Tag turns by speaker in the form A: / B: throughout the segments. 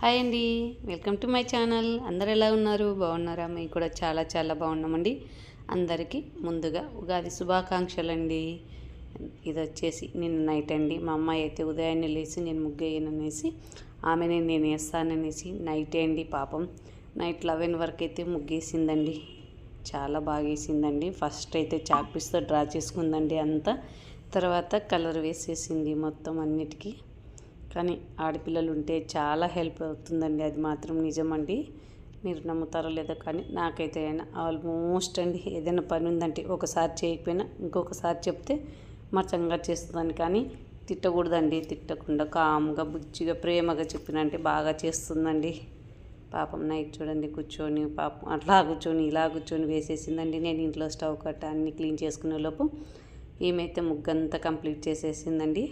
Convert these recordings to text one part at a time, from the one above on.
A: Hi అండి. Welcome to my channel. అందరు ఎలా ఉన్నారు? బాగున్నారా? మేము కూడా చాలా చాలా బాగున్నామండి. అందరికీ ముందుగా ఉగాది శుభాకాంక్షలు అండి ఇది వచ్చేసి నిన్న నైట్ అండి. మా అమ్మాయి అయితే ఉదయాన్నే లేచి నేను ముగ్గేయననేసి ఆమెనే నేను వేస్తాననేసి నైటే అండి పాపం. నైట్ లెవెన్ వరకు అయితే ముగ్గేసిందండి. చాలా బాగా వేసిందండి ఫస్ట్ అయితే చాక్ పీస్తో డ్రా చేసుకుందండి అంతా. తర్వాత కలర్ వేసేసింది మొత్తం అన్నిటికీ. కానీ ఆడపిల్లలు ఉంటే చాలా హెల్ప్ అవుతుందండి. అది మాత్రం నిజమండి. మీరు నమ్ముతారో లేదో కానీ నాకైతే అయినా ఆల్మోస్ట్ అండి ఏదైనా పని ఉందంటే ఒకసారి చేయకపోయినా ఇంకొకసారి చెప్తే మచ్చంగా చేస్తుందని కానీ తిట్టకూడదండి. తిట్టకుండా కామ్గా బుజ్జిగా ప్రేమగా చెప్పినంటే బాగా చేస్తుందండి. పాపం నైట్ చూడండి కూర్చొని పాపం అట్లా కూర్చొని ఇలా కూర్చొని వేసేసిందండి. నేను ఇంట్లో స్టవ్ కట్ట అన్ని క్లీన్ చేసుకునే లోపు ఏమైతే ముగ్గంతా కంప్లీట్ చేసేసిందండి.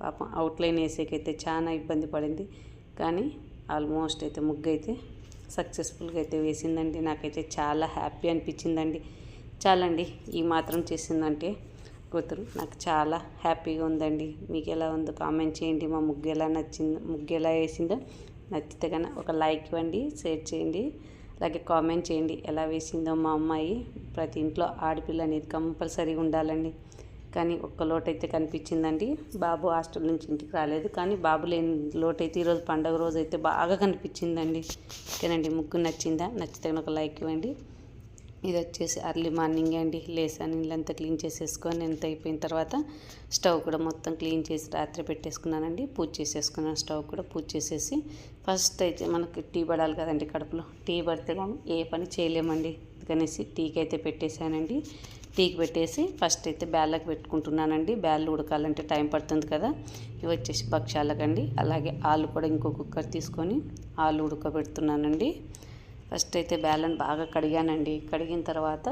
A: పాపం అవుట్లైన్ వేసేకైతే చాలా ఇబ్బంది పడింది. కానీ ఆల్మోస్ట్ అయితే ముగ్గు అయితే సక్సెస్ఫుల్గా అయితే వేసిందండి. నాకైతే చాలా హ్యాపీ అనిపించిందండి. చాలండి ఈ మాత్రం చేసిందంటే కూతురు నాకు చాలా హ్యాపీగా ఉందండి. మీకు ఎలా ఉందో కామెంట్ చేయండి. మా ముగ్గు ఎలా నచ్చిందో ముగ్గు ఎలా వేసిందో నచ్చితే కన్నా ఒక లైక్ ఇవ్వండి షేర్ చేయండి అలాగే కామెంట్ చేయండి. ఎలా వేసిందో మా అమ్మాయి ప్రతి ఇంట్లో ఆడపిల్ల అనేది కంపల్సరీగా ఉండాలండి. కానీ ఒక్క లోటు అయితే కనిపించిందండి. బాబు హాస్టల్ నుంచి ఇంటికి రాలేదు. కానీ బాబు లేని లోటు అయితే ఈరోజు పండగ రోజు అయితే బాగా కనిపించిందండి. ఓకేనండి ముగ్గు నచ్చిందా? నచ్చితే ఒక లైక్ ఇవ్వండి. ఇది వచ్చేసి అర్లీ మార్నింగ్ అండి. లేసాను ఇల్లంతా క్లీన్ చేసేసుకొని ఎంత అయిపోయిన తర్వాత స్టవ్ కూడా మొత్తం క్లీన్ చేసి రాత్రి పెట్టేసుకున్నానండి. పూజ చేసేసుకున్నాను స్టవ్ కూడా పూజ చేసేసి ఫస్ట్ అయితే మనకి టీ పడాలి కదండి కడుపులో. టీ పడితే మనం ఏ పని చేయలేమండి. అందుకనేసి టీకి అయితే పెట్టేశానండి. టీకి పెట్టేసి ఫస్ట్ అయితే బ్యాళ్ళకి పెట్టుకుంటున్నానండి. బ్యాళ్ళు ఉడకాలంటే టైం పడుతుంది కదా. ఇవి వచ్చేసి భక్ష్యాలకండి. అలాగే ఆలు కూడా ఇంకో కుక్కర్ తీసుకొని ఆలు ఉడకబెడుతున్నానండి. ఫస్ట్ అయితే బ్యాలను బాగా కడిగానండి. కడిగిన తర్వాత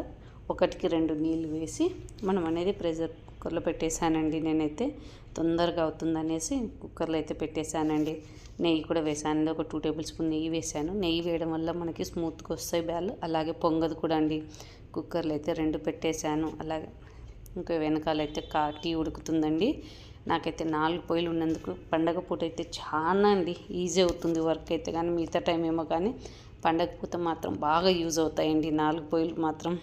A: ఒకటికి రెండు నీళ్ళు వేసి మనం అనేది ప్రెషర్ కుక్కర్లో పెట్టేశానండి నేనైతే. తొందరగా అవుతుందనేసి కుక్కర్లో అయితే పెట్టేశానండి. నెయ్యి కూడా వేసాను ఒక టూ టేబుల్ స్పూన్ నెయ్యి వేసాను నెయ్యి వేయడం వల్ల మనకి స్మూత్గా వస్తాయి బ్యాలు అలాగే పొంగదు కూడా అండి. కుక్కర్లు అయితే రెండు పెట్టేశాను. అలాగే ఇంకా వెనకాలైతే కా టీ ఉడుకుతుందండి. నాకైతే నాలుగు పొయ్యిలు ఉన్నందుకు పండగ పూట అయితే చాలా అండి ఈజీ అవుతుంది వర్క్ అయితే కానీ మిగతా టైం ఏమో కానీ పండగ పూట మాత్రం బాగా యూజ్ అవుతాయండి నాలుగు పొయ్యిలు మాత్రం.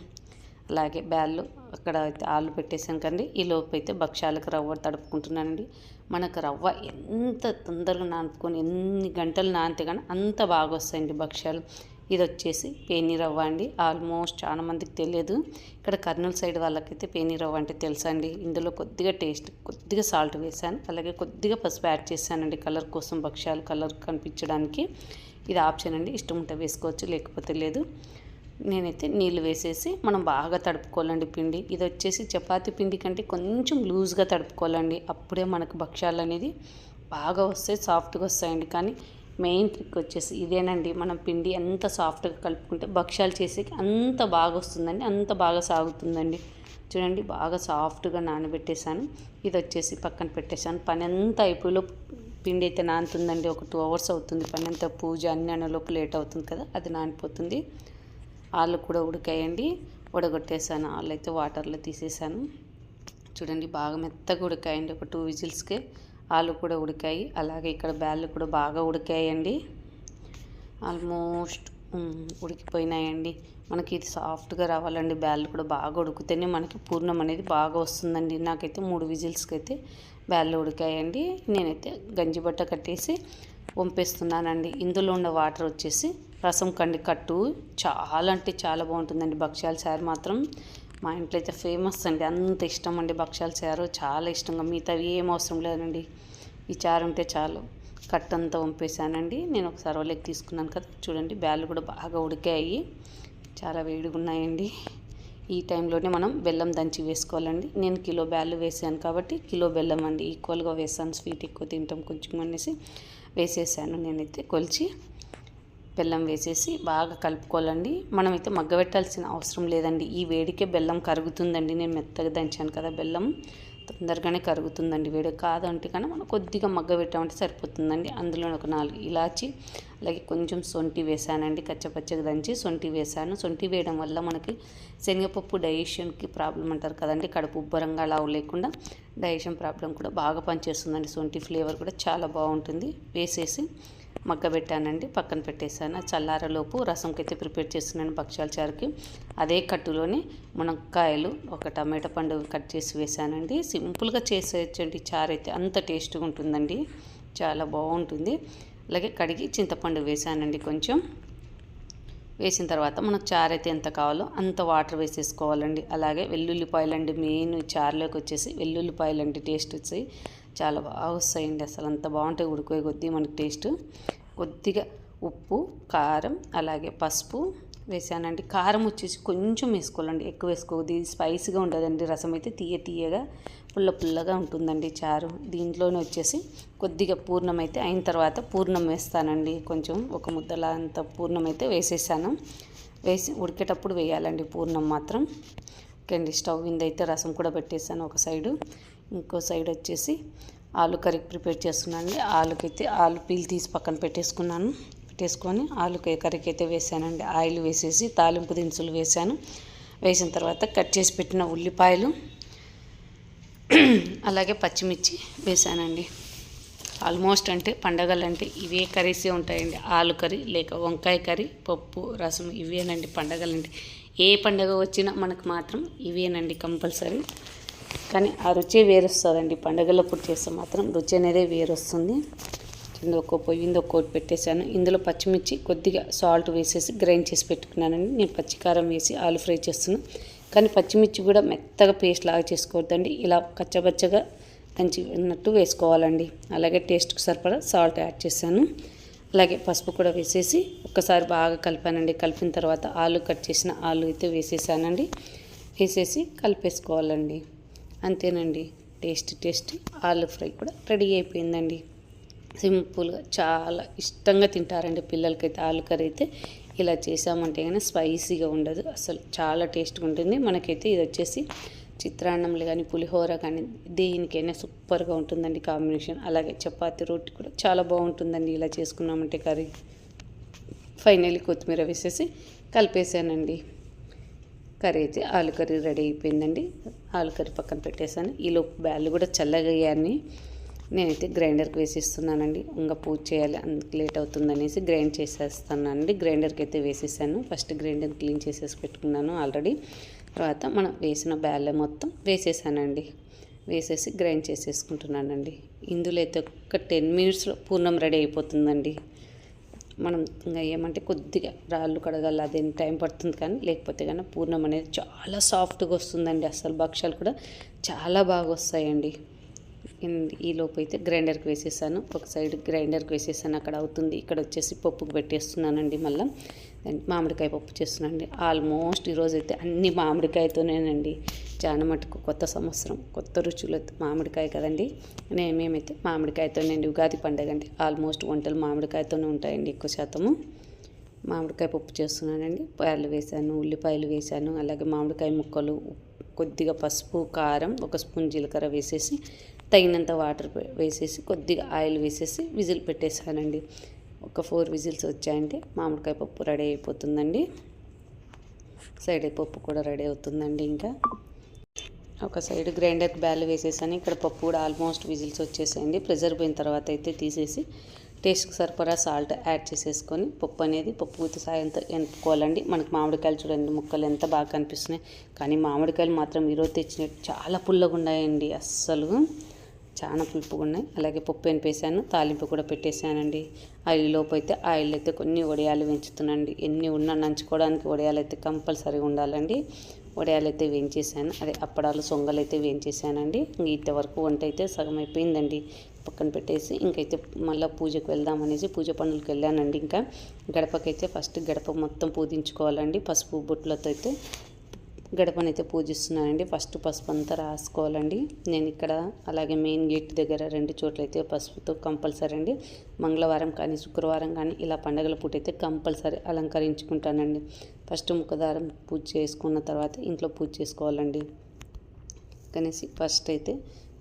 A: అలాగే బ్యాళ్ళు అక్కడ అయితే ఆలు పెట్టేసాను కండి. ఈ లోపు అయితే భక్ష్యాలకు రవ్వ తడుపుకుంటున్నానండి. మనకు రవ్వ ఎంత తొందరగా నానుకొని ఎన్ని గంటలు నానితే కానీ అంత బాగా వస్తాయండి భక్ష్యాలు. ఇది వచ్చేసి పేనీరవ్వ అండి. ఆల్మోస్ట్ చాలా మందికి తెలియదు. ఇక్కడ కర్నూలు సైడ్ వాళ్ళకైతే పేనీరవ్వ అంటే తెలుసా అండి ఇందులో కొద్దిగా టేస్ట్ కొద్దిగా సాల్ట్ వేసాను అలాగే కొద్దిగా పసుపు యాడ్ చేశానండి కలర్ కోసం భక్ష్యాలు కలర్ కనిపించడానికి. ఇది ఆప్షన్ అండి. ఇష్టం ఉంటే వేసుకోవచ్చు లేకపోతే లేదు. నేనైతే నీళ్ళు వేసేసి మనం బాగా తడుపుకోవాలండి పిండి. ఇది వచ్చేసి చపాతి పిండి కంటే కొంచెం లూజ్గా తడుపుకోవాలండి. అప్పుడే మనకు భక్ష్యాలు అనేది బాగా వస్తాయి సాఫ్ట్గా వస్తాయండి. కానీ మెయిన్ ట్రిక్ వచ్చేసి ఇదేనండి. మనం పిండి ఎంత సాఫ్ట్గా కలుపుకుంటే భక్ష్యాలు చేసేకి అంత బాగా వస్తుందండి. అంత బాగా సాగుతుందండి. చూడండి బాగా సాఫ్ట్గా నానబెట్టేశాను. ఇది వచ్చేసి పక్కన పెట్టేశాను. పని అంతా అయిపోయిలో పిండి అయితే నానుతుందండి. ఒక టూ అవర్స్ అవుతుంది. పని అంతా పూజ అన్ని అనేలోపు లేట్ అవుతుంది కదా అది నానిపోతుంది. ఆలు కూడా ఉడికాయండి. ఉడగొట్టేసాను ఆలు అయితే వాటర్లో తీసేసాను చూడండి బాగా మెత్తగా ఉడికాయండి. ఒక టూ విజిల్స్కే ఆలు కూడా ఉడికాయి. అలాగే ఇక్కడ బ్యాళ్ళు కూడా బాగా ఉడికాయండి. ఆల్మోస్ట్ ఉడికిపోయినాయండి. మనకి ఇది సాఫ్ట్గా రావాలండి. బ్యాళ్ళు కూడా బాగా ఉడికితేనే మనకి పూర్ణం అనేది బాగా వస్తుందండి. నాకైతే మూడు విజిల్స్కి అయితే బ్యాళ్ళు ఉడికాయండి. నేనైతే గంజి బట్ట కట్టేసి వంపేస్తున్నానండి. ఇందులో ఉన్న వాటర్ వచ్చేసి రసం కండి కట్టు. చాలా అంటే చాలా బాగుంటుందండి. భక్ష్యాల సారి మాత్రం మా ఇంట్లో అయితే ఫేమస్ అండి. అంత ఇష్టం అండి భక్ష్యాల చారు. చాలా ఇష్టంగా. మిగతావి ఏం అవసరం లేదండి. ఈ చారు ఉంటే చాలు. కట్టంతా వంపేశానండి. నేను ఒక సర్వలోకి తీసుకున్నాను కదా. చూడండి బ్యాళ్ళు కూడా బాగా ఉడికాయి. చాలా వేడిగా ఉన్నాయండి. ఈ టైంలోనే మనం బెల్లం దంచి వేసుకోవాలండి. నేను కిలో బ్యాళ్ళు వేసాను కాబట్టి కిలో బెల్లం అండి. ఈక్వల్గా వేసాను. స్వీట్ ఎక్కువ తింటాం కొంచెం అనేసి వేసేసాను. నేనైతే కొలిచి బెల్లం వేసేసి బాగా కలుపుకోవాలండి. మనమైతే మగ్గబెట్టాల్సిన అవసరం లేదండి. ఈ వేడికే బెల్లం కరుగుతుందండి. నేను మెత్తగా దంచాను కదా బెల్లం. తొందరగానే కరుగుతుందండి వేడి. కాదంటే కానీ మనం కొద్దిగా మగ్గబెట్టామంటే సరిపోతుందండి. అందులో ఒక నాలుగు ఇలాచి అలాగే కొంచెం సొంటి వేసానండి. కచ్చపచ్చగా దంచి సొంటి వేసాను. సొంటి వేయడం వల్ల మనకి శనగపప్పు డైజెషన్కి ప్రాబ్లం అంటారు కదండి. కడుపు ఉబ్బరంగా అలా లేకుండా డైజెషన్ ప్రాబ్లం కూడా బాగా పనిచేస్తుందండి. సొంటి ఫ్లేవర్ కూడా చాలా బాగుంటుంది. వేసేసి మగ్గబెట్టానండి పక్కన పెట్టేశాను. చల్లారలోపు రసంకి అయితే ప్రిపేర్ చేస్తున్నాను భక్ష్యాల చారుకి. అదే కట్టులోని మునక్కాయలు ఒక టమాటా పండు కట్ చేసి వేసానండి సింపుల్గా చేసేయచ్చండి చారు అయితే. అంత టేస్ట్గా ఉంటుందండి. చాలా బాగుంటుంది. అలాగే కడిగి చింతపండు వేసానండి కొంచెం. వేసిన తర్వాత మనకు చారు అయితే ఎంత కావాలో అంత వాటర్ వేసేసుకోవాలండి. అలాగే వెల్లుల్లిపాయలు అండి మెయిన్ చారులోకి వచ్చేసి వెల్లుల్లిపాయలు అండి టేస్ట్ వచ్చి చాలా బాగా వస్తాయండి. అసలు అంత బాగుంటాయి ఉడికే కొద్దీ మనకి టేస్ట్. కొద్దిగా ఉప్పు కారం అలాగే పసుపు వేసానండి. కారం వచ్చేసి కొంచెం వేసుకోవాలండి. ఎక్కువ వేసుకోవద్దు ఇది స్పైసీగా ఉండదండి. రసం అయితే తీయ తీయగా పుల్ల పుల్లగా ఉంటుందండి చారు. దీంట్లోనే వచ్చేసి కొద్దిగా పూర్ణం అయితే అయిన తర్వాత పూర్ణం వేస్తానండి. కొంచెం ఒక ముద్దలా అంత పూర్ణం అయితే వేసేసాను. వేసి ఉడికేటప్పుడు వేయాలండి పూర్ణం మాత్రం. ఓకే స్టవ్ మీద అయితే రసం కూడా పెట్టేసాను ఒక సైడు. ఇంకో సైడ్ వచ్చేసి ఆలు కర్రీ ప్రిపేర్ చేస్తున్నానండి. ఆలుకైతే ఆలు పీల్ తీసి పక్కన పెట్టేసుకున్నాను. పెట్టేసుకొని ఆలు కర్రీకి అయితే వేసానండి. ఆయిల్ వేసేసి తాలింపు దినుసులు వేసాను. వేసిన తర్వాత కట్ చేసి పెట్టిన ఉల్లిపాయలు అలాగే పచ్చిమిర్చి వేసానండి. ఆల్మోస్ట్ అంటే పండగలంటే ఇవే కర్రీసే ఉంటాయండి. ఆలు కర్రీ లేక వంకాయ కర్రీ పప్పు రసం ఇవేనండి పండగలండి ఏ పండగ వచ్చినా మనకు మాత్రం ఇవేనండి కంపల్సరీ. కానీ ఆ రుచి వేరొస్తుందండి. పండగలప్పుడు చేస్తే మాత్రం రుచి అనేది వేరొస్తుంది. కింద ఒక్కో పొయ్యి ఒక్కోటి పెట్టేశాను. ఇందులో పచ్చిమిర్చి కొద్దిగా సాల్ట్ వేసేసి గ్రైండ్ చేసి పెట్టుకున్నానండి. నేను పచ్చికారం వేసి ఆలు ఫ్రై చేస్తున్నాను కానీ పచ్చిమిర్చి కూడా మెత్తగా పేస్ట్ లాగా చేసుకోవద్దండి. ఇలా కచ్చబచ్చగా దంచి ఉన్నట్టు వేసుకోవాలండి. అలాగే టేస్ట్కి సరిపడా సాల్ట్ యాడ్ చేశాను. అలాగే పసుపు కూడా వేసేసి ఒక్కసారి బాగా కలిపానండి. కలిపిన తర్వాత ఆలు కట్ చేసిన ఆలు అయితే వేసేసానండి. వేసేసి కలిపేసుకోవాలండి. అంతేనండి. Taste taste. ఆలు ఫ్రై కూడా రెడీ అయిపోయిందండి. సింపుల్గా చాలా ఇష్టంగా తింటారండి పిల్లలకైతే ఆలు కర్రీ అయితే ఇలా చేసామంటే కానీ స్పైసీగా ఉండదు. అసలు చాలా టేస్ట్గా ఉంటుంది. మనకైతే ఇది వచ్చేసి చిత్రాన్నంలు కానీ పులిహోర కానీ దేనికైనా సూపర్గా ఉంటుందండి కాంబినేషన్. అలాగే చపాతి రోటి కూడా చాలా బాగుంటుందండి. ఇలా చేసుకున్నామంటే కర్రీ. ఫైనల్లీ కొత్తిమీర వేసేసి కలిపేసానండి. కర్రీ అయితే ఆలు కర్రీ రెడీ అయిపోయిందండి. ఆలు కర్రీ పక్కన పెట్టేశాను. ఈలోపు బ్యాళ్ళు కూడా చల్లగా అయ్యాయని నేనైతే గ్రైండర్కి వేసిస్తున్నానండి. ఇంకా పూజ చేయాలి అందుకు లేట్ అవుతుందనేసి గ్రైండ్ చేసేస్తానండి గ్రైండర్కి అయితే వేసేసాను. ఫస్ట్ గ్రైండర్ క్లీన్ చేసేసి పెట్టుకున్నాను ఆల్రెడీ. తర్వాత మనం వేసిన బ్యాలె మొత్తం వేసేసానండి. వేసేసి గ్రైండ్ చేసేసుకుంటున్నానండి. ఇందులో అయితే ఒక టెన్ మినిట్స్లో పూర్ణం రెడీ అయిపోతుందండి. మనం ఇంకా ఏమంటే కొద్దిగా రాళ్ళు కడగాలి అదేం టైం పడుతుంది కానీ లేకపోతే కానీ పూర్ణం అనేది చాలా సాఫ్ట్గా వస్తుందండి. అసలు భక్ష్యాలు కూడా చాలా బాగా వస్తాయండి. ఈ లోపు అయితే గ్రైండర్కి వేసేసాను. ఒక సైడ్ గ్రైండర్కి వేసేసాను. అక్కడ అవుతుంది. ఇక్కడ వచ్చేసి పప్పుకు పెట్టేస్తున్నానండి మళ్ళీ. మామిడికాయ పప్పు చేస్తున్నానండి. ఆల్మోస్ట్ ఈరోజు అయితే అన్ని మామిడికాయతోనేనండి. చాలా మటుకు కొత్త సంవత్సరం కొత్త రుచులు మామిడికాయ కదండి. నేను మేమైతే మామిడికాయతోనండి ఉగాది పండగ అండి. ఆల్మోస్ట్ వంటలు మామిడికాయతోనే ఉంటాయండి ఎక్కువ శాతము. మామిడికాయ పప్పు చేస్తున్నానండి. పాయలు వేసాను ఉల్లిపాయలు వేసాను. అలాగే మామిడికాయ ముక్కలు కొద్దిగా పసుపు కారం ఒక స్పూన్ జీలకర్ర వేసేసి తగినంత వాటర్ వేసేసి కొద్దిగా ఆయిల్ వేసేసి విజిల్ పెట్టేసానండి. ఒక ఫోర్ విజిల్స్ వచ్చాయంటే మామిడికాయ పప్పు రెడీ అయిపోతుందండి. సైడ్ పప్పు కూడా రెడీ అవుతుందండి ఇంకా. ఒక సైడ్ గ్రైండర్ బ్యాల్ వేసేసాను. ఇక్కడ పప్పు కూడా ఆల్మోస్ట్ విజిల్స్ వచ్చేసాయండి. ప్రెజర్ పోయిన తర్వాత అయితే తీసేసి టేస్ట్కి సరిపడా సాల్ట్ యాడ్ చేసేసుకొని పప్పు అనేది పప్పు సాయంతో ఎంపుకోవాలండి మనకి మామిడికాయలు చూడండి ముక్కలు ఎంత బాగా కనిపిస్తున్నాయి. కానీ మామిడికాయలు మాత్రం ఈరోజు తెచ్చినట్టు చాలా పుల్లగా ఉన్నాయండి అస్సలు. చాలా పులుపుగా ఉన్నాయి అలాగే పప్పు ఎనిపేసాను తాలింపు కూడా పెట్టేశానండి. ఆయిల్ లోపు అయితే ఆయిల్ అయితే కొన్ని వడియాలు వేయించుతున్నాండి ఎన్ని ఉన్నా నంచుకోవడానికి వడియాలు అయితే కంపల్సరీగా ఉండాలండి. వడియాలు అయితే వేయించేసాను అదే అప్పడాలు సొంగలు అయితే వేయించేసానండి ఇంతవరకు వంట అయితే సగం అయిపోయిందండి. పక్కన పెట్టేసి ఇంకైతే మళ్ళీ పూజకు వెళ్దామనేసి పూజ పనులకు వెళ్ళానండి. ఇంకా గడపకైతే ఫస్ట్ గడప మొత్తం పూజించుకోవాలండి. పసుపు బొట్లతో అయితే గడపనైతే పూజిస్తున్నానండి. ఫస్ట్ పసుపు అంతా రాసుకోవాలండి. నేను ఇక్కడ అలాగే మెయిన్ గేట్ దగ్గర రెండు చోట్ల అయితే పసుపుతో కంపల్సరీ అండి. మంగళవారం కానీ శుక్రవారం కానీ ఇలా పండగల పూట అయితే కంపల్సరీ అలంకరించుకుంటానండి. ఫస్ట్ ముఖదారం పూజ చేసుకున్న తర్వాత ఇంట్లో పూజ చేసుకోవాలండి. కనేసి ఫస్ట్ అయితే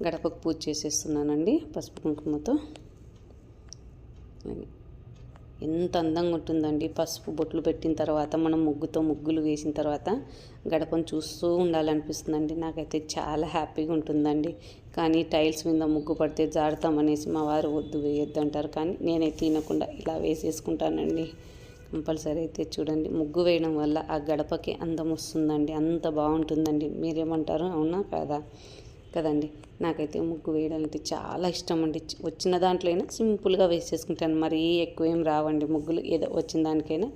A: గడపకు పూజ చేసేస్తున్నానండి పసుపు కుంకుమతో. ఎంత అందంగా ఉంటుందండి. పసుపు బొట్లు పెట్టిన తర్వాత మనం ముగ్గుతో ముగ్గులు వేసిన తర్వాత గడపను చూస్తూ ఉండాలనిపిస్తుందండి. నాకైతే చాలా హ్యాపీగా ఉంటుందండి. కానీ టైల్స్ మీద ముగ్గు పడితే జాడతామనేసి మా వారు వద్దు వేయొద్దు అంటారు కానీ నేనైతే తినకుండా ఇలా వేసేసుకుంటానండి. కంపల్సరీ అయితే చూడండి. ముగ్గు వేయడం వల్ల ఆ గడపకి అందం వస్తుందండి. అంత బాగుంటుందండి. మీరేమంటారు? అవునా కాదా? కదండి. నాకైతే ముగ్గు వేయడం అంటే చాలా ఇష్టం అండి వచ్చిన దాంట్లో అయినా సింపుల్గా వేసేసుకుంటాను. మరీ ఎక్కువ ఏం రావండి ముగ్గులు. ఏదో వచ్చిన దానికైనా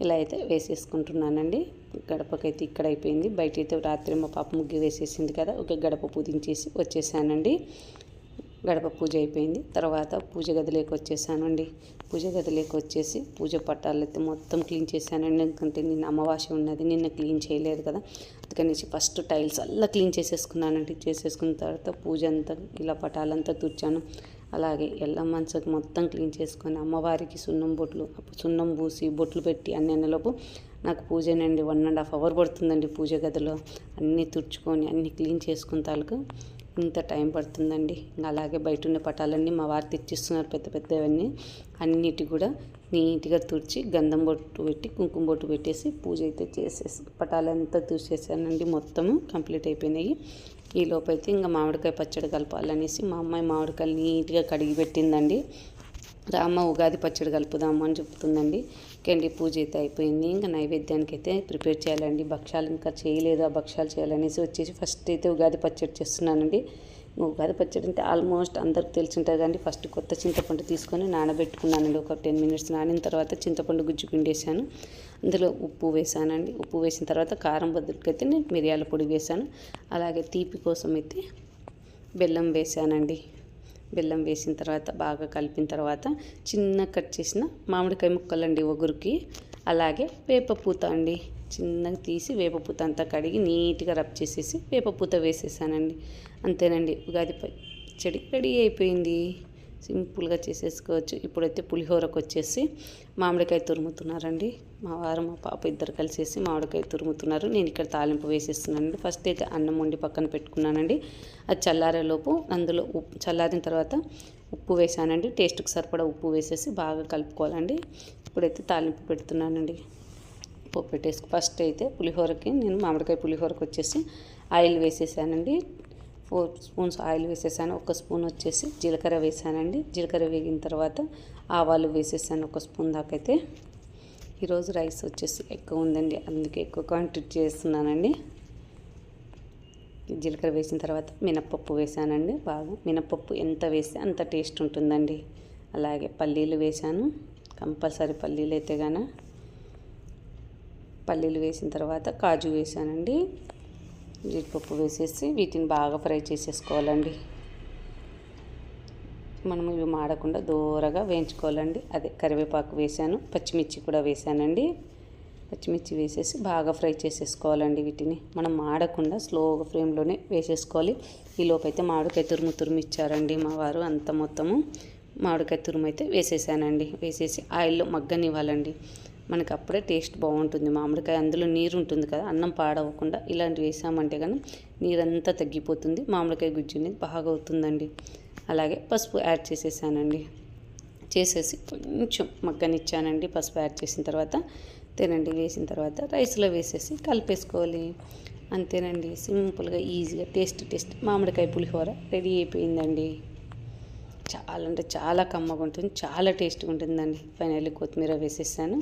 A: ఇలా అయితే వేసేసుకుంటున్నానండి. గడపకైతే ఇక్కడ అయిపోయింది. బయట అయితే రాత్రి మా పాప ముగ్గు వేసేసింది కదా ఒక గడప పూజించేసి వచ్చేసానండి. గడప పూజ అయిపోయింది. తర్వాత పూజ గదిలోకి వచ్చేసానండి. పూజ గదిలోకి వచ్చేసి పూజ పట్టాలు అయితే మొత్తం క్లీన్ చేశానండి. ఎందుకంటే నిన్న అమావాస్య ఉన్నది. నిన్న క్లీన్ చేయలేదు కదా. అందుకనేసి ఫస్ట్ టైల్స్ అలా క్లీన్ చేసేసుకున్నానండి చేసేసుకున్న తర్వాత పూజ అంతా ఇలా పటాలంతా తుడిచాను. అలాగే ఎల్ల మంచకు మొత్తం క్లీన్ చేసుకొని అమ్మవారికి సున్నం బొట్లు సున్నం పూసి బొట్లు పెట్టి అన్ని నెలలోపు నాకు పూజనండి వన్ అండ్ హాఫ్ అవర్ పడుతుందండి పూజ గదిలో. అన్నీ తుడుచుకొని అన్నీ క్లీన్ చేసుకున్న తాలూకు ఇంత టైం పడుతుందండి. ఇంకా అలాగే బయట ఉన్న పటాలన్నీ మా వారు తెచ్చిస్తున్నారు పెద్ద పెద్దవన్నీ. అన్నిటి కూడా నీట్గా తుడిచి గంధం బొట్టు పెట్టి కుంకుమ బొట్టు పెట్టేసి పూజ అయితే చేసేసి పటాలంతా తుడిచేసానండి. మొత్తము కంప్లీట్ అయిపోయినాయి. ఈ లోపైతే ఇంకా మామిడికాయ పచ్చడి కలపాలనేసి మా అమ్మాయి మామిడికాయలు నీట్గా కడిగి పెట్టిందండి. రామ ఉగాది పచ్చడి కలుపుదాము అని చెప్తుందండి. కండి పూజ అయితే అయిపోయింది. ఇంకా నైవేద్యానికి అయితే ప్రిపేర్ చేయాలండి. భక్షాలు ఇంకా చేయలేదు. ఆ భక్షాలు చేయాలనేసి వచ్చేసి ఫస్ట్ అయితే ఉగాది పచ్చడి చేస్తున్నానండి. ఉగాది పచ్చడి అంటే ఆల్మోస్ట్ అందరికి తెలిసి ఉంటుంది కానీ ఫస్ట్ కొత్త చింతపండు తీసుకొని నానబెట్టుకున్నానండి. ఒక టెన్ మినిట్స్ నానిన తర్వాత చింతపండు గుజ్జు పిండేసాను అందులో ఉప్పు వేసానండి. ఉప్పు వేసిన తర్వాత కారం బదులుకైతే నేను మిరియాల పొడి వేసాను. అలాగే తీపి కోసం అయితే బెల్లం వేసానండి. బెల్లం వేసిన తర్వాత బాగా కలిపిన తర్వాత చిన్న కట్ చేసిన మామిడికాయ ముక్కలండి ఒగురికి. అలాగే వేపపూత అండి. చిన్నగా తీసి వేపపూత అంతా కడిగి నీట్గా రబ్ చేసేసి వేపపూత వేసేసానండి. అంతేనండి ఉగాది పచ్చడి రెడీ అయిపోయింది. సింపుల్గా చేసేసుకోవచ్చు. ఇప్పుడైతే పులిహోరకు వచ్చేసి మామిడికాయ తురుముతున్నారండి. మా వారు మా పాప ఇద్దరు కలిసేసి మామిడికాయ తురుముతున్నారు. నేను ఇక్కడ తాలింపు వేసేస్తున్నానండి. ఫస్ట్ అయితే అన్నం వండి పక్కన పెట్టుకున్నానండి. అది చల్లారేలోపు అందులో ఉప్పు చల్లారిన తర్వాత ఉప్పు వేసానండి. టేస్ట్కి సరిపడా ఉప్పు వేసేసి బాగా కలుపుకోవాలండి. ఇప్పుడైతే తాలింపు పెడుతున్నానండి. ఉప్పు పెట్టేసి ఫస్ట్ అయితే పులిహోరకి నేను మామిడికాయ పులిహోరకి వచ్చేసి ఆయిల్ వేసేసానండి. ఫోర్ స్పూన్స్ ఆయిల్ వేసేసాను ఒక స్పూన్ వచ్చేసి జీలకర్ర వేసానండి. జీలకర్ర వేగిన తర్వాత ఆవాలు వేసేసాను ఒక స్పూన్ దాకైతే. ఈరోజు రైస్ వచ్చేసి ఎక్కువ ఉందండి అందుకే ఎక్కువ క్వాంటిటీ చేస్తున్నానండి. జీలకర్ర వేసిన తర్వాత మినప్పప్పు వేసానండి బాగా మినప్పప్పు ఎంత వేస్తే అంత టేస్ట్ ఉంటుందండి. అలాగే పల్లీలు వేసాను కంపల్సరీ పల్లీలు అయితే కానీ పల్లీలు వేసిన తర్వాత కాజు వేసానండి. జీడిపప్పు వేసేసి వీటిని బాగా ఫ్రై చేసేసుకోవాలండి. మనం ఇవి మాడకుండా దూరగా వేయించుకోవాలండి. అదే కరివేపాకు వేసాను పచ్చిమిర్చి కూడా వేసానండి. పచ్చిమిర్చి వేసేసి బాగా ఫ్రై చేసేసుకోవాలండి వీటిని. మనం మాడకుండా స్లోగా ఫ్లేమ్లోనే వేసేసుకోవాలి. ఈ లోపైతే మామిడికాయ తురుము తురుము ఇచ్చారండి మా వారు అంత మొత్తము. మామిడికాయ తురుము అయితే వేసేసానండి. వేసేసి ఆయిల్లో మగ్గనివ్వాలండి. మనకి అప్పుడే టేస్ట్ బాగుంటుంది. మామిడికాయ అందులో నీరు ఉంటుంది కదా అన్నం పాడవకుండా ఇలాంటివి వేసామంటే కానీ నీరంతా తగ్గిపోతుంది. మామిడికాయ గుజ్జు అనేది బాగా అవుతుందండి. అలాగే పసుపు యాడ్ చేసేసానండి. చేసేసి కొంచెం మగ్గనిచ్చానండి. పసుపు యాడ్ చేసిన తర్వాత తినండి. వేసిన తర్వాత రైస్లో వేసేసి కలిపేసుకోవాలి. అంతేనండి. సింపుల్గా ఈజీగా టేస్ట్ టేస్ట్ మామిడికాయ పులిహోర రెడీ అయిపోయిందండి. చాలా అంటే చాలా కమ్మగా ఉంటుంది చాలా టేస్ట్గా ఉంటుందండి. ఫైనల్లీ కొత్తిమీర వేసేసాను.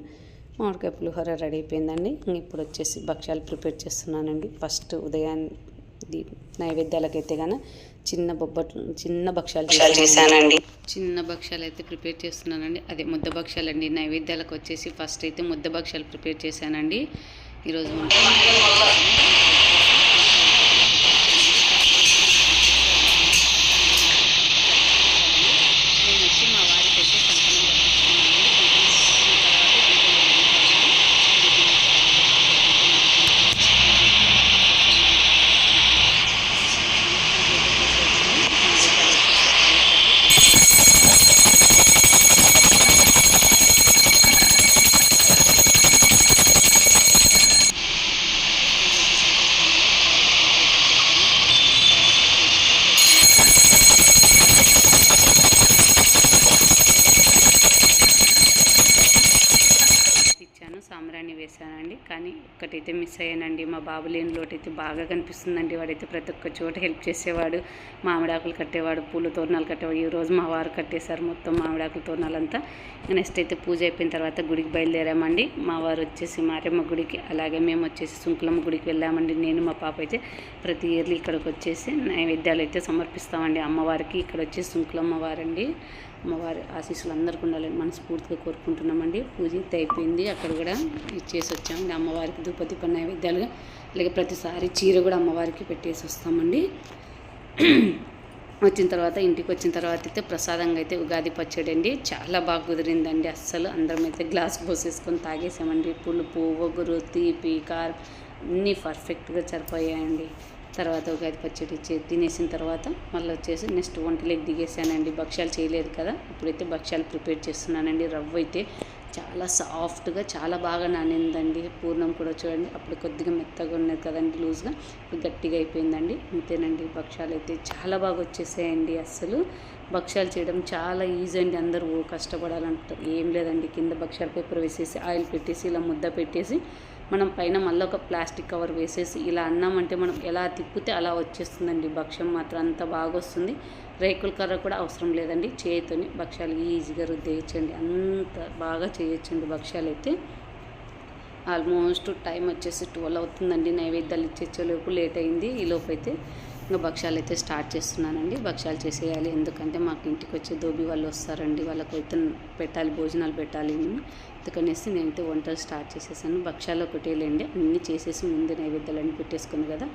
A: మామిడికాయ పులిహోర రెడీ అయిపోయిందండి. ఇప్పుడు వచ్చేసి భక్ష్యాలు ప్రిపేర్ చేస్తున్నానండి. ఫస్ట్ ఉదయాన్ని నైవేద్యాలకైతే కానీ చిన్న బొబ్బట్లు చిన్న భక్ష్యాలు చేశానండి. చిన్న భక్ష్యాలు అయితే ప్రిపేర్ చేస్తున్నానండి. అదే ముద్ద భక్ష్యాలు అండి నైవేద్యాలకు వచ్చేసి ఫస్ట్ అయితే ముద్ద భక్ష్యాలు ప్రిపేర్ చేశానండి. ఈరోజు ఒక్కటైతే మిస్ అయ్యానండి. మా బాబు లేని లోటైతే అయితే బాగా కనిపిస్తుందండి. వాడైతే ప్రతి ఒక్క చోట హెల్ప్ చేసేవాడు. మామిడాకులు కట్టేవాడు పూల తోరణాలు కట్టేవాడు. ఈ రోజు మా వారు కట్టేశారు మొత్తం మామిడాకుల తోరణాలంతా. నెక్స్ట్ అయితే పూజ అయిపోయిన తర్వాత గుడికి బయలుదేరామండి. మా వారు వచ్చేసి మారమ్మ గుడికి అలాగే మేము వచ్చేసి సుంకులమ్మ గుడికి వెళ్ళామండి. నేను మా పాప అయితే ప్రతి ఇయర్లీ ఇక్కడికి వచ్చేసి నైవేద్యాలు అయితే సమర్పిస్తామండి. అమ్మవారికి ఇక్కడ వచ్చేసి సుంకులమ్మ వారండి. అమ్మవారి ఆశీస్సులు అందరికీ ఉండాలని మనస్ఫూర్తిగా కోరుకుంటున్నామండి. పూజ అయిపోయింది. అక్కడ కూడా ఇచ్చేసి వచ్చామండి అమ్మవారికి దుపతి పన్న నైవేద్యాలుగా అలాగే ప్రతిసారి చీర కూడా అమ్మవారికి పెట్టేసి వస్తామండి. వచ్చిన తర్వాత ఇంటికి వచ్చిన తర్వాత అయితే ప్రసాదంగా అయితే ఉగాది పచ్చడి అండి. చాలా బాగా కుదిరిందండి. అస్సలు అందరం అయితే గ్లాస్ పోసేసుకొని తాగేసామండి. పులుపు ఒగురు తీపి కారం అన్నీ పర్ఫెక్ట్గా సరిపోయాయండి. తర్వాత ఉగాది పచ్చడి చే తినేసిన తర్వాత మళ్ళీ వచ్చేసి నెక్స్ట్ వంటలోకి దిగేసానండి. భక్ష్యాలు చేయలేదు కదా. ఇప్పుడైతే భక్ష్యాలు ప్రిపేర్ చేస్తున్నానండి. రవ్వ అయితే చాలా సాఫ్ట్గా చాలా బాగా నానిందండి. పూర్ణం కూడా చూడండి. అప్పుడు కొద్దిగా మెత్తగా ఉన్నది కదండి లూజ్గా. గట్టిగా అయిపోయిందండి. అంతేనండి భక్ష్యాలు అయితే చాలా బాగా వచ్చేసాయండి అస్సలు. భక్ష్యాలు చేయడం చాలా ఈజీ అండి. అందరూ కష్టపడాలంటారు. ఏం లేదండి. కింద భక్ష్యాల పేపర్ వేసేసి ఆయిల్ పెట్టేసి ఇలా ముద్ద పెట్టేసి మనం పైన మళ్ళీ ఒక ప్లాస్టిక్ కవర్ వేసేసి ఇలా అన్నామంటే మనం ఎలా తిప్పితే అలా వచ్చేస్తుందండి. భక్ష్యం మాత్రం అంత బాగా వస్తుంది. రేకుల కర్ర కూడా అవసరం లేదండి. చేతితోని భక్ష్యాలు ఈజీగా రుద్దేయచ్చండి. అంత బాగా చేయొచ్చండి భక్ష్యాలు అయితే ఆల్మోస్ట్ టైం వచ్చేసి ట్వెల్వ్ అవుతుందండి. నైవేద్యాలు ఇచ్చేలోపు లేట్ అయింది. ఈ అయితే ఇంకా భక్ష్యాలు అయితే స్టార్ట్ చేస్తున్నానండి. భక్ష్యాలు చేసేయాలి. ఎందుకంటే మాకు ఇంటికి వచ్చే దోబి వాళ్ళు వస్తారండి. వాళ్ళకు అయితే పెట్టాలి భోజనాలు పెట్టాలి. నేను నేనైతే వంటలు స్టార్ట్ చేసేసాను. భక్ష్యాలు ఒకటేలేండి. అన్నీ చేసేసి ముందు నైవేద్యాలన్నీ పెట్టేసుకుంది కదా.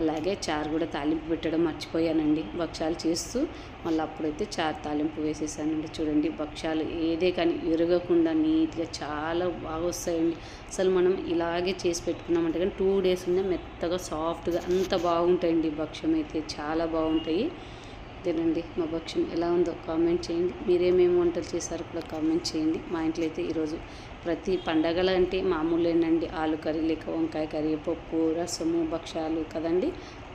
A: అలాగే చారు కూడా తాలింపు పెట్టడం మర్చిపోయానండి. భక్ష్యాలు చేస్తూ మళ్ళీ అప్పుడైతే చారు తాలింపు వేసేసానండి. చూడండి భక్ష్యాలు ఏదే కానీ విరగకుండా నీట్గా చాలా బాగా వస్తాయండి. అసలు మనం ఇలాగే చేసి పెట్టుకున్నామంటే కానీ టూ డేస్ ఉన్న మెత్తగా సాఫ్ట్గా అంత బాగుంటాయండి భక్ష్యం అయితే. చాలా బాగుంటాయి. తినండి మా భక్ష్యం. ఎలా ఉందో కామెంట్ చేయండి. మీరేమేమి వంటలు చేశారో కూడా కామెంట్ చేయండి. మా ఇంట్లో అయితే ఈరోజు ప్రతి పండగల అంటే మామూలేనండి. ఆలు కర్రీ లేక వంకాయ కర్రీ పప్పు రసము భక్ష్యాలు కదండి.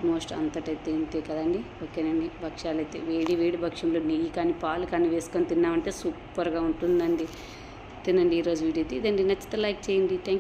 A: మోస్ట్ అంతటైతే ఇంతే కదండి. ఓకేనండి. భక్ష్యాలు అయితే వేడి వేడి భక్ష్యంలో నెయ్యి కానీ పాలు కానీ వేసుకొని తిన్నామంటే సూపర్గా ఉంటుందండి. తినండి ఈరోజు వీడియో అయితే. ఇదండి. నచ్చితే లైక్ చేయండి. థ్యాంక్